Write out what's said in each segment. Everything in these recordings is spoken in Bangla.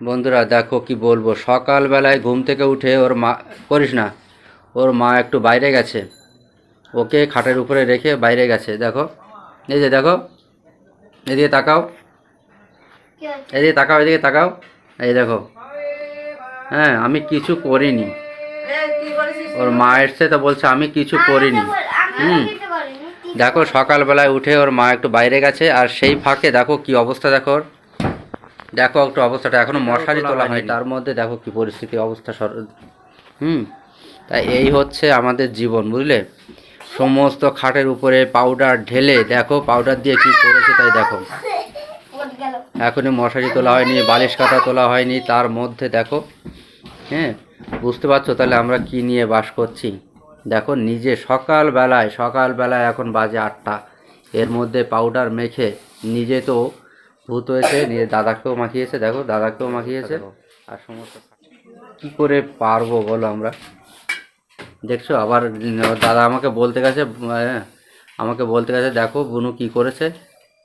বন্ধুরা দেখো কি বলব সকালবেলায় ঘুম থেকে উঠে ওর মা করিস না ওর মা একটু বাইরে গেছে। ওকে খাটের উপরে রেখে বাইরে গেছে দেখো। এই যে দেখো এদিকে তাকাও? এদিকে তাকাও এদিকে তাকাও। এই দেখো। হ্যাঁ আমি কিছু করিনি। ওর মা এসছে তো বলছে আমি কিছু করিনি। হুম। দেখো সকালবেলায় উঠে ওর মা একটু বাইরে গেছে আর সেই ফাঁকে দেখো কি অবস্থা দেখো ওর। দেখো একটু অবস্থাটা এখনও মশারি তোলা হয় তার মধ্যে দেখো কি পরিস্থিতি অবস্থা সর হুম তাই এই হচ্ছে আমাদের জীবন বুঝলে? সমস্ত খাটের উপরে পাউডার ঢেলে দেখো পাউডার দিয়ে কি করেছে তাই দেখো। এখনই মশারি তোলা হয়নি বালিশ কাটা তোলা হয়নি তার মধ্যে দেখো হ্যাঁ? বুঝতে পারছ তাহলে আমরা কি নিয়ে বাস করছি? দেখো নিজে সকালবেলায় সকালবেলায় এখন বাজে আটটা এর মধ্যে পাউডার মেখে নিজে তো ভূত হয়েছে নিজে দাদাকেও মাখিয়েছে দেখো দাদাকেও মাখিয়েছে। আর সমস্ত কি করে পারব বলো আমরা? দেখছ আবার দাদা আমাকে বলতে গেছে আমাকে বলতে গেছে দেখো বুনু কি করেছে।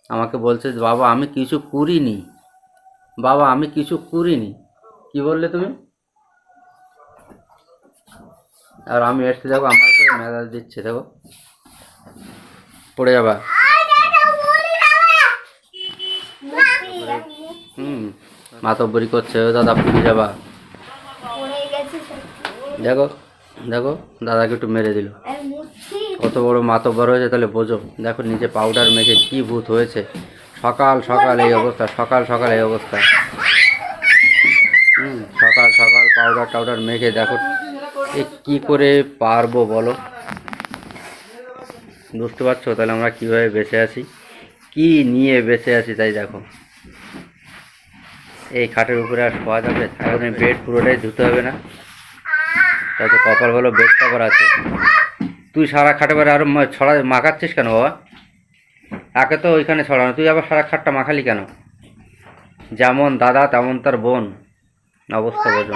আমাকে বলছে বাবা আমি কিছু করিনি। বাবা আমি কিছু করিনি। কি বললে তুমি? আর আমি এসে দেখো আমার উপরে মেজাজ দিচ্ছে দেখো। পড়ে যাবা মুক্তি, আমি হুম মাতব্বরি করছে, ও দাদা পড়ে যাবা। দেখো দেখো, দাদাকে একটু মেরে দিল। কত বড় মাতব্বর হয়েছে, তাহলে বোঝো। দেখো নিজে পাউডার মেখে কি ভূত হয়েছে। সকাল সকাল এই অবস্থা, সকাল সকাল এই অবস্থা। হুম, সকাল সকাল পাউডার টাউডার মেখে দেখো, এ কি করে পারব বলো? বুঝতে পারছ? তাহলে আমরা কীভাবে বেঁচে আছি? কি নিয়ে বেঁচে আছি তাই দেখো। এই খাটের উপরে আর শোয়া যাবে এখন এই বেড পুরোটাই ধুতে হবে না। তাই তো কপাল ভালো বেড কভার আছে। তুই সারা খাটে পরে আরও মা- ছড়া মাখাচ্ছিস কেন বাবা? আগে তো ওইখানে ছড়ানো। তুই আবার সারা খাটটা মাখালি কেন? যেমন দাদা, তেমন তার বোন। অবস্থা বোঝো।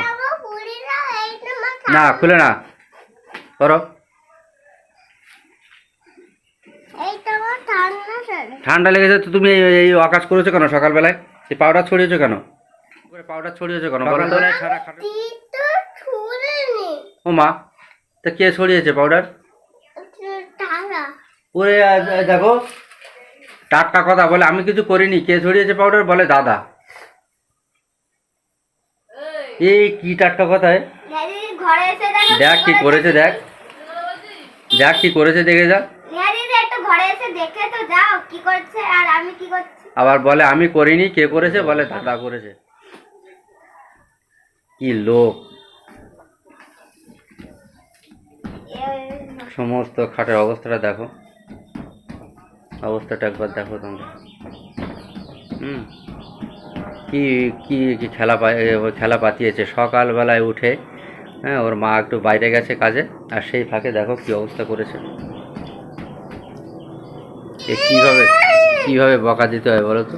না, খুলে না। করো। ঠান্ডা লেগেছে তো তুমি এই আকাশ করেছ কেন সকালবেলায়? এই পাউডার ছড়িয়েছো কেন? পাউডার ছড়িয়েছো কেন? বলো তো? সারা খাটে। ও মা তা কে ছড়িয়েছে পাউডার? ওরে দেখো টাটকা কথা বলে আমি কিছু করিনি। কে ছড়িয়েছে পাউডার? বলে দাদা। এই। কি টাটকা কথায় নেহারি ঘরে এসে দেখো দেখ কি করেছে দেখ। দেখ কি করেছে দেখে যা। নেহারি যে একটু ঘরে এসে দেখে তো যাও কি করছে আর আমি কি করছি। আবার বলে আমি করিনি কে করেছে? বলে দাদা করেছে। কি লোক? সমস্ত খাটের অবস্থাটা দেখো। অবস্থাটা একবার দেখো তোমরা। হুম। কি কি কি খেলা খেলা পাতিয়েছে। সকালবেলায় উঠে হ্যাঁ ওর মা একটু বাইরে গেছে কাজে, আর সেই ফাঁকে দেখো কি অবস্থা করেছে। এ কীভাবে কীভাবে বকা দিতে হয় বলো তো?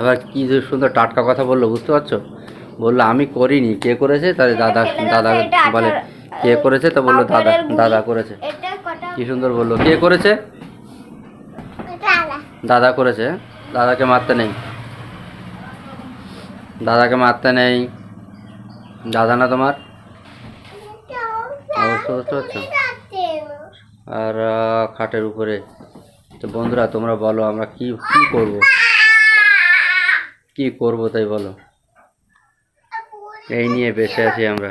আবার কি যে সুন্দর টাটকা কথা বলল বুঝতে পারছ? বলল আমি করিনি। কে করেছে? তাহলে দাদা দাদা বলে কে করেছে? তো বলল দাদা দাদা করেছে। কি সুন্দর বলল। কে করেছে? দাদা করেছে? দাদাকে মারতে নেই। দাদাকে মারতে নেই। দাদা না তোমার? অবস্থা বুঝতে পারছ আর খাটের উপরে। তো বন্ধুরা তোমরা বলো আমরা কি কি করব? কি করব তাই বলো? এই নিয়ে বেঁচে আছি আমরা।